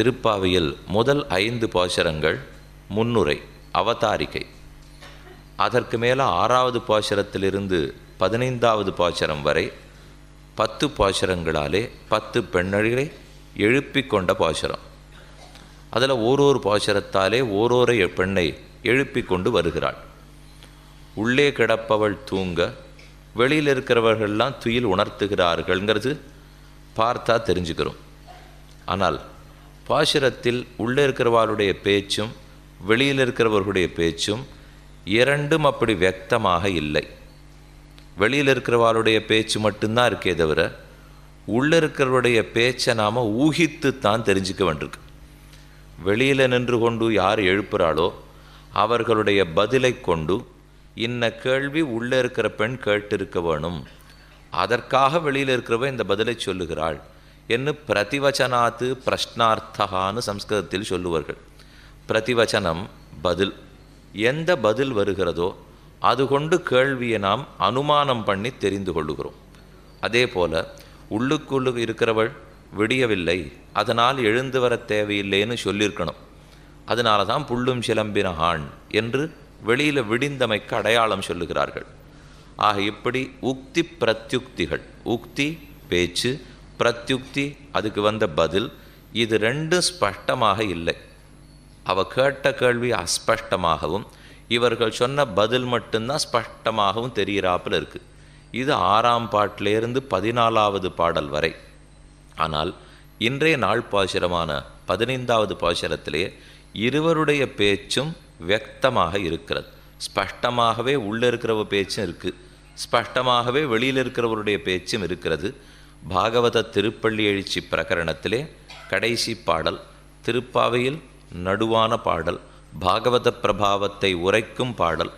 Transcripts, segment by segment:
திருப்பாவையில் முதல் ஐந்து பாசுரங்கள் முன்னுரை அவதாரிகை. அதற்கு மேலே ஆறாவது பாசுரத்திலிருந்து பதினைந்தாவது பாசுரம் வரை பத்து பாசுரங்களாலே பத்து பெண்ணழிகளை எழுப்பி கொண்ட பாசுரம். அதில் ஓரொரு பாசுரத்தாலே ஓரோரை பெண்ணை எழுப்பி கொண்டு வருகிறாள். உள்ளே கிடப்பவள் தூங்க வெளியில் இருக்கிறவர்கள்லாம் துயில் உணர்த்துகிறார்கள்ங்கிறது பார்த்தா தெரிஞ்சுக்கிறோம். ஆனால் பாசுரத்தில் உள்ளே இருக்கிறவாளுடைய பேச்சும் வெளியில் இருக்கிறவர்களுடைய பேச்சும் இரண்டும் அப்படி வியக்தமாக இல்லை. வெளியில் இருக்கிறவாளுடைய பேச்சு மட்டும்தான் இருக்கே தவிர உள்ளே இருக்கிறவருடைய பேச்சை நாம் ஊகித்து தான் தெரிஞ்சுக்க வேண்டியிருக்கு. வெளியில் நின்று கொண்டு யார் எழுப்புகிறாளோ அவர்களுடைய பதிலை கொண்டு இன்ன கேள்வி உள்ளே இருக்கிற பெண் கேட்டிருக்க வேணும். அதற்காக வெளியில் இருக்கிறவன் இந்த பதிலை சொல்லுகிறாள். என்று பிரதிவச்சனாத்து பிரஷ்னார்த்தகான்னு சம்ஸ்கிருதத்தில் சொல்லுவார்கள். பிரதிவச்சனம் பதில். எந்த பதில் வருகிறதோ அது கொண்டு கேள்வியை நாம் அனுமானம் பண்ணி தெரிந்து கொள்ளுகிறோம். அதே போல உள்ளுக்குள்ளு இருக்கிறவள் விடியவில்லை அதனால் எழுந்து வர தேவையில்லைன்னு சொல்லியிருக்கணும். அதனால தான் புள்ளும் சிலம்பின ஆண் என்று வெளியில் விடிந்தமைக்கு அடையாளம் சொல்லுகிறார்கள். ஆக இப்படி உக்தி பிரத்யுக்திகள் உக்தி பேச்சு பிரத்யுக்தி அதுக்கு வந்த பதில் இது ரெண்டும் ஸ்பஷ்டமாக இல்லை. அவ கேட்ட கேள்வி அஸ்பஷ்டமாகவும் இவர்கள் சொன்ன பதில் மட்டும்தான் ஸ்பஷ்டமாகவும் தெரிகிறாப்பில் இருக்குது இது ஆறாம் பாட்டிலேருந்து பதினாலாவது பாடல் வரை. ஆனால் இன்றைய நாள் பாசுரமான பதினைந்தாவது பாசுரத்திலே இருவருடைய பேச்சும் வியக்தமாக இருக்கிறது. ஸ்பஷ்டமாகவே உள்ளே இருக்கிறவ பேச்சும் இருக்குது ஸ்பஷ்டமாகவே வெளியில் இருக்கிறவருடைய பேச்சும் இருக்கிறது. பாகவத திருப்பள்ளி எழுச்சி பிரகரணத்திலே கடைசி பாடல் திருப்பாவையில் நடுவான பாடல் பாகவத பிரபாவத்தை உரைக்கும் பாடல்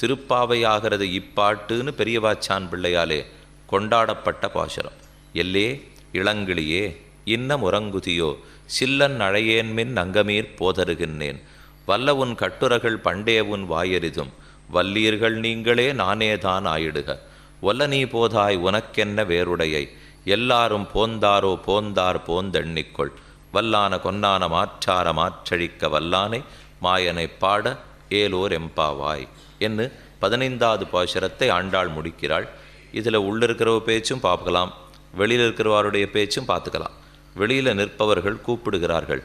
திருப்பாவையாகிறது இப்பாட்டுன்னு பெரியவாச்சான் பிள்ளையாலே கொண்டாடப்பட்ட பாசுரம். எல்லே இளங்கிளியே இன்னம் உறங்குதியோ சில்லன் அழையேன்மின் அங்கமீர் போதருகின்றேன். வல்ல உன் கட்டுரகள் பண்டே உன் வாயெரிதும் வல்லீர்கள் நீங்களே நானேதான் ஆயிடுக. வல்ல நீ போதாய் உனக்கென்ன வேறுடையை? எல்லாரும் போந்தாரோ போந்தார் போந்தெண்ணிக்கொள். வல்லான கொன்னான மாற்றார மாற்றழிக்க வல்லானை மாயனை பாட ஏலோர் எம்பாவாய். என்று பதினைந்தாவது பாசுரத்தை ஆண்டாள் முடிக்கிறாள். இதில் உள்ளிருக்கிறவ பேச்சும் பார்க்கலாம். வெளியில் இருக்கிறவாருடைய பேச்சும் பார்த்துக்கலாம். வெளியில் நிற்பவர்கள் கூப்பிடுகிறார்கள்.